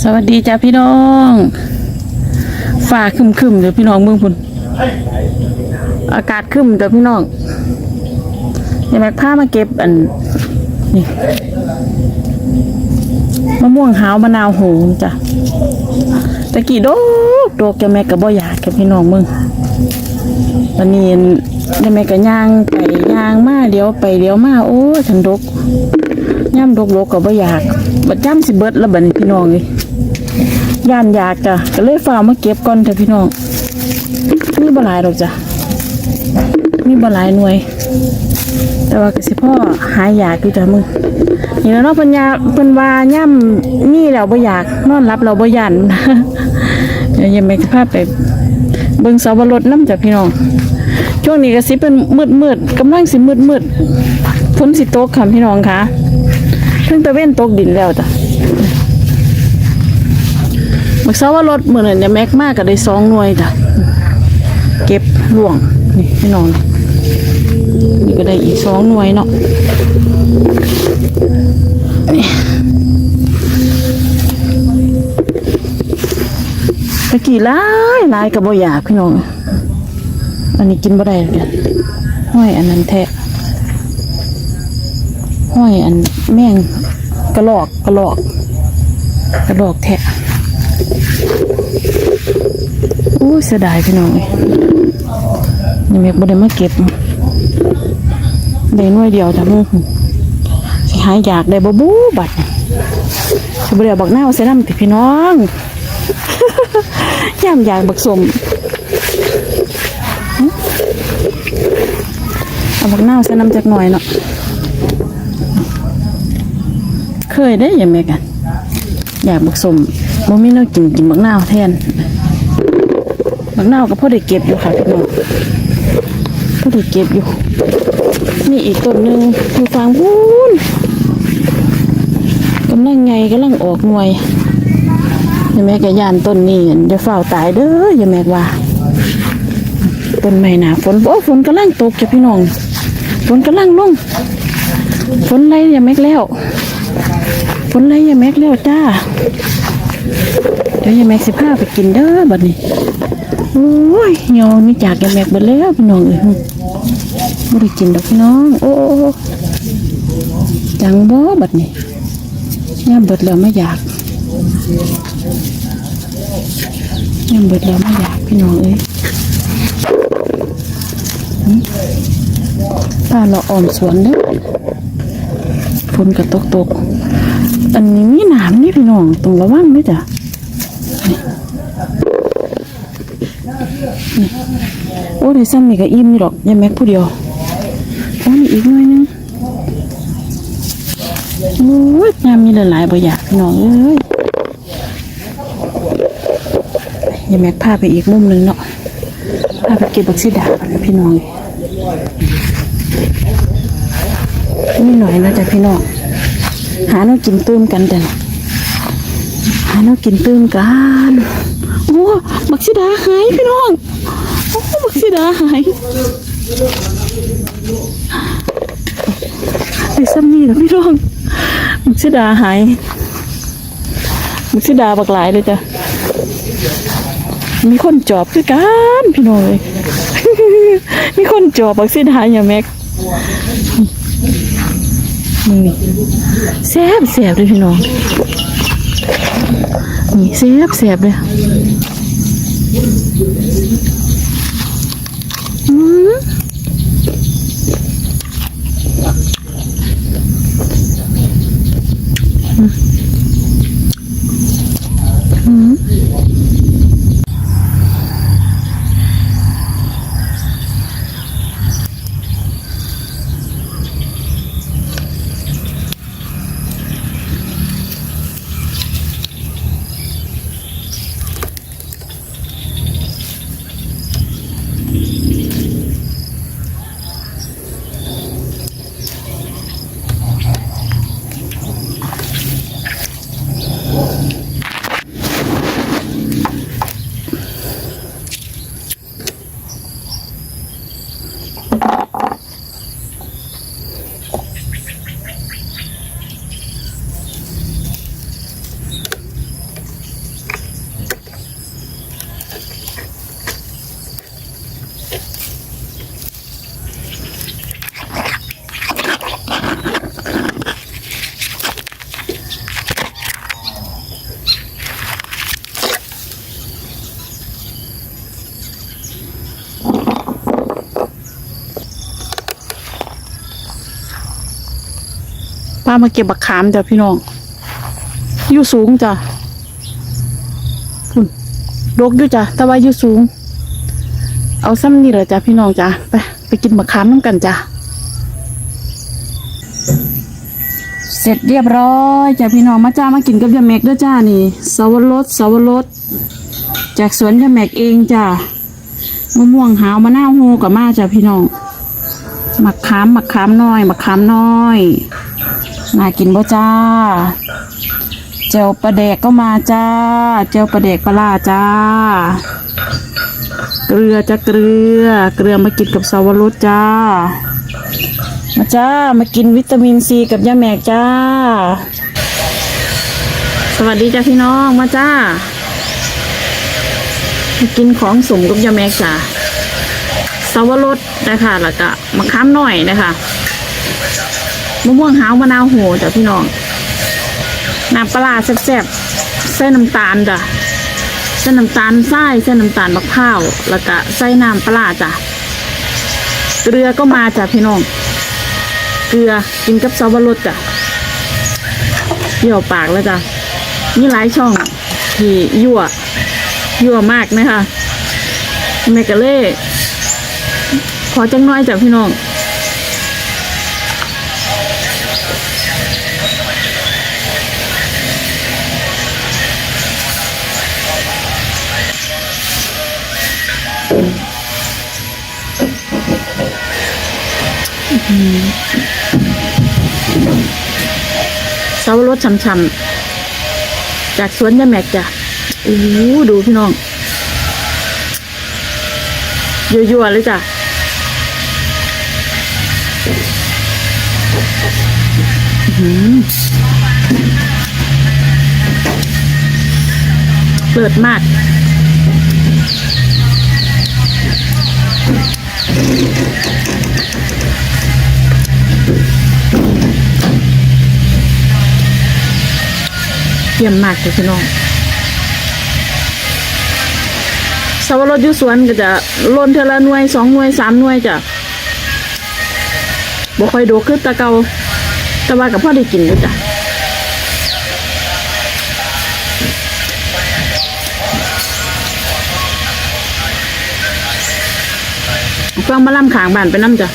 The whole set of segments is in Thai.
สวัสดีจ้าพี่น้องฝ่าคึมคึมเดี๋ยวพี่น้องเมืองพุ่นอากาศคึมเดี๋ยวพี่น้องเดี๋ยวแม็กพามาเก็บอันนี่มะม่วงหาวมะนาวโหงจ้ะตะกี้โดกโดกแกแม่กับบ่อยากแกพี่น้องมึงตอนนี้แกแม่ก็ย่างไปย่างมาเดี๋ยวไปเดี๋ยวมาโอ้ยฉันดก ย่ำดกๆก็บ่อยาก บัดย่ำสิเบิดแล้วบัดนี้พี่น้องเลยย่านอยากจ้ะก็เลยฝามาเก็บก่อนเถอะพี่น้องมีบ่หลายดอกจ้ะมีบ่หลายหน่วย แต่ว่ากสิพ่อหายอยากอยู่จ้ะมึงนี่แล้วเนาะเพิ่นยาเพิ่นว่าย่ำนี่แล้วบ่อยากนอนรับเราบ่ยันเดี๋ยวยังไม่สิพไปเบิ่งสาวรถน้ำจ้ะพี่น้องช่วงนี้ก็สิเป็นมืดๆกำลังสิมืดๆฝนสิตกค่ะพี่น้องค่ะ เพิ่งตะเว้นตกดินแล้วจ้ะบักเสาว่ารถเหมือนเนี่ยแม็กมากก็ได้สองหน่วยจ้ะเก็บหลวงนี่พี่น้องนี่ก็ได้อีกสองหน่วยเนาะนี่ตะกี้ลายลายกับบ่อยากพี่น้องอันนี้กินบ่ได้เลยกันห้อยอันนั้นแทะ ห้อยอันแม่งกระหลอกกระหลอกกระหลอกแทะโอ้เสียดายพี่น้องเอ้ยนี่แม่บ่ได้มาเก็บได้น่วยเดียวจ้ะมึงสิหายอยากได้บ่บูบัดสิบ่ได้บักหน้าวใส่น้ำติพี่น้องย่ามอยากบักสมเอาบักหน้าวใส่น้ำจักหน่อยเนาะ เคยได้อยังไงกัน อยากบักสมบ่มีแนวกินกินบักนาวแทนบักนาวก็พอได้เก็บอยู่ค่ะพี่น้องพอได้เก็บอยู่นี่อีกต้นหนึ่งอยู่ฟางพูนกำลังไงกำลังออกหน่วยอยังแม่กะยานต้นนี้จะเฝ้าตายเด้ออยังแม่ว่าต้นไม้หนาฝนบ่ฝนกำลังตกจ้ะพี่น้องฝนกำลังลงฝนไรอยังแม่แล้ว นไรยายแม็กแล้วจ้า เดี๋ยวยายแม็กสิพาไปกินเด้อบัดนี้ โอ้ยเหี่ยวนี่จากยายแม็กบิดแล้วพี่น้องเอ้ยไม่ได้กินดอกพี่น้อง โอ้จังบ่บัดนี้ย่ามเบิดแล้วไม่อยากย่ามเบิดแล้วไม่อยากพี่น้องเอ้ยหึป้าเราอ่อมสวนเด้อฝนก็ตกตก อันนี้มีหนามนี่พี่น้องต้องระวังด้วยจ้ะโอ้ได้ซ้ำนี่ก็อิ่มนี่ดอกยังแม็กผู้เดียวโอ้นี่อีกหน่อยนึงโอ้ยยามมีหลายๆบ่อยากพี่น้องเอ้ยยังแม็กพาไปอีกมุมหนึ่งเนาะพาไปเก็บบักซีดากันพี่น้องนี่หน่อยนะจ๊ะพี่น้อง หาแน้กินตื้มกันจ้ะหาแน้กินตื้มกันโอ้บักซิดาหายพี่น้องโอ้บักซิดาหายไอ้ซ้ำนี่นะพี่น้องบักซิดาหายบักซิดาบักหลายเลยจ้ะมีคนจอบคือกันพี่น้องเลยมีคนจอบบักซิดาอย่างแม็ก นี่แซ่บแซ่บเลยพี่น้องนี่แซ่บแซ่บเลย มาเก็บบักขามจ้ะพี่น้องอยู่สูงจ้ะพุ่นดกอยู่จ้ะแต่ว่าอยู่สูง เอาซ้ำนี่เลยจ้ะพี่น้องจ้ะไปไปกินบักขามน้ำกันจ้ะเสร็จเรียบร้อยจ้ะพี่น้องมาจ้ามากินกับยาแม็กด้วยจ้านี่สวรสสวรสจากสวนยาแม็กเองจ้ะมะม่วงหาวมะนาวโฮกับมาจ้ะพี่น้องมะขามมะขามน้อยมะขามน้อย น่ากินบ่จ้าเจลปลาแดกก็มาจ้า เจลปลาแดกปลาจ้า เกลือจะเกลือ เกลือมากินกับสวรสจ้า มาจ้ามากินวิตามินซีกับยาแมกจ้า สวัสดีจ้าพี่น้องมาจ้ามากินของสมกับยาแมกจ้าสวรสนะคะแล้วก็มะขามหน่อยนะคะ มะม่วงหาวมะนาวโหจ้ะพี่น้องน้ำปลาแซ่บๆใส่น้ำตาลจ้ะใส่น้ำตาลทรายใส่น้ำตาลมะพร้าวแล้วก็ใส่น้ำปลาจ้ะเกลือก็มาจ้ะพี่น้อง เกลือกินกับซอสบรสจ้ะเปรี้ยวปากแล้วจ้ะนี่หลายช่องที่ยั่วยั่วมากนะคะแมกกะเล่ขอจังน้อยจ้ะพี่น้อง เสารสช่ำๆจากสวนยาแมกจ้ะโอ้ดูพี่น้องยั่วๆเลยจ้ะเลิศมาก เยี่ยมมากเลยพี่น้องสวรสยุสวนก็จะล่นเทละหน่วยสองหน่วยสามหน่วยจ้ะบ่ค่อยโดขึ้นตะเกาต่ว่ากับพ่อได้กินด้วยจ้ะฟังมาล่ำขางบ้านไปน้ำจ้ะ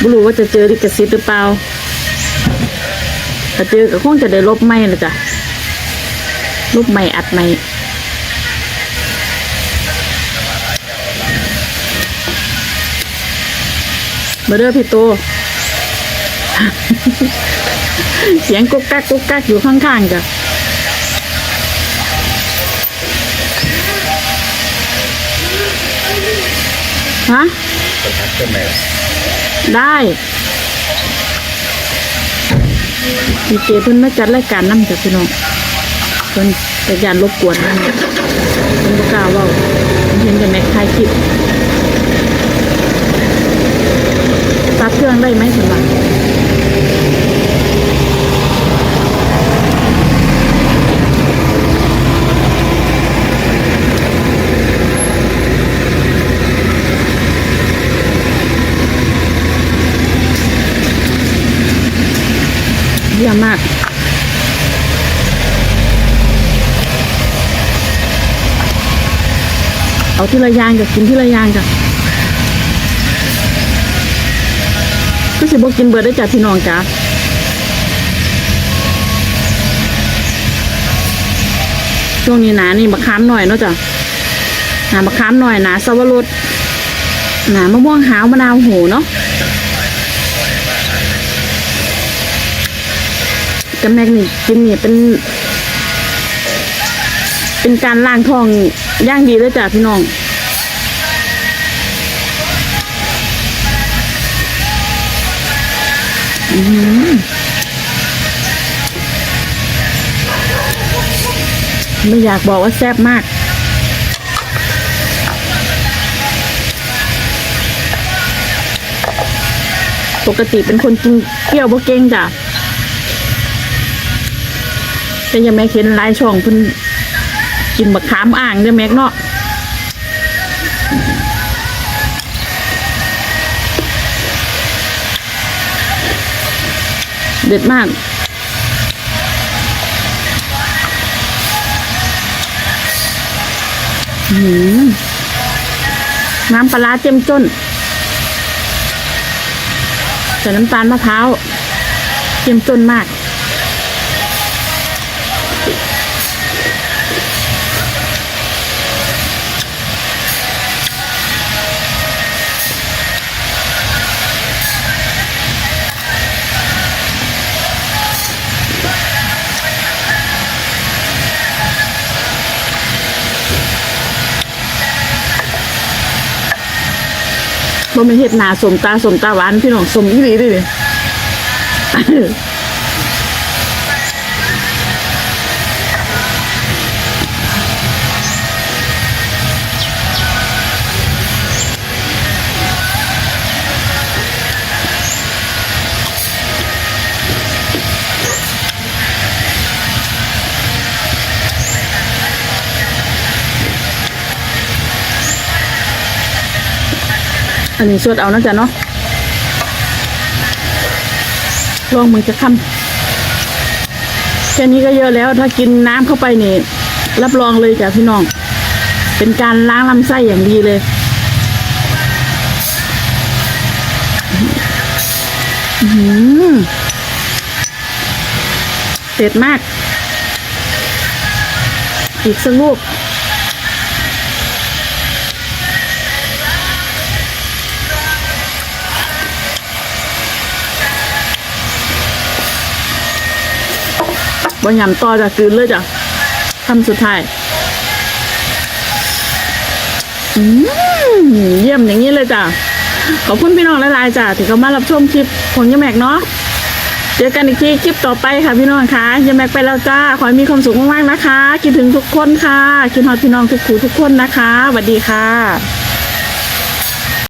บ่รู้ว่าจะเจอดิกสิทธิ์หรือเปล่าถ้าเจอก็คงจะได้ลบไม่เลยจ้ะ ลบไม่อัดไม่มาเด้อพี่โตเสียงกุ๊กกักกุ๊กกักอยู่ข้างๆจ้ะฮะได้ดีเจเพิ่นมาจัดรายการนำจ้ะพี่น้อง เพิ่นแต่ยานรบกวนนั่นเพิ่นบ่กล้าเว้าเพิ่นเห็นแต่แม็กถ่ายคลิปตัดเครื่องได้ไหมสำหรับเยี่ยมมาก เอา ที่ละอยางกับกินที่ละอยางจ้ะก็สิบอกกินเบิร์ดได้จ้ะพี่น้องจ้ะช่วงนี้หนานี่มะขามหน่อยเนาะจ้ะหนามะขามหน่อยหนาสวรสหนามะม่วงหาวมะนาวโหเนาะกับแม็กนี่กินเนี่ยเป็น เป็นการล้างท้องย่างดีเลยจ้ะพี่น้อง ไม่อยากบอกว่าแซ่บมาก ปกติเป็นคนกินเปรี้ยวบ่เก่งจ้ะแต่ยังไม่เห็นหลายช่องเพิ่นกินบักขามอ่างเด้อแม็กเนาะ เด็ดมาก น้ำปลาร้าเจ้มจนใส่น้ำตาลมะพร้าวเจ้มจนมาก บ่แม่นเฮ็ดหน้าสมตาสมตาหวานพี่น้องสมอีหลีเดิอั นนี้สวดเอานะจ๊ะเนาะลองมือจะคำแค่นี้ก็เยอะแล้ว ถ้ากินน้ำเข้าไปนี่รับรองเลยจ้ะพี่น้อง เป็นการล้างลำไส้อย่างดีเลย เผ็ดมาก อีกสักลูก บนยำต่อจากคืนเลยจ้ะคำสุดท้ายอืมเยี่ยมอย่างนี้เลยจ้ะ ขอบคุณพี่น้องหลายๆจ้ะที่เข้ามารับชมคลิปของยาแม็กเนาะเจอกันอีกทีคลิปต่อไปค่ะพี่น้องคะยาแม็กไปแล้วจ้า ขอให้มีความสุขมากๆนะคะ คิดถึงทุกคนค่ะ คิดฮอดพี่น้องทุกคู่ทุกคนนะคะสวัสดีค่ะ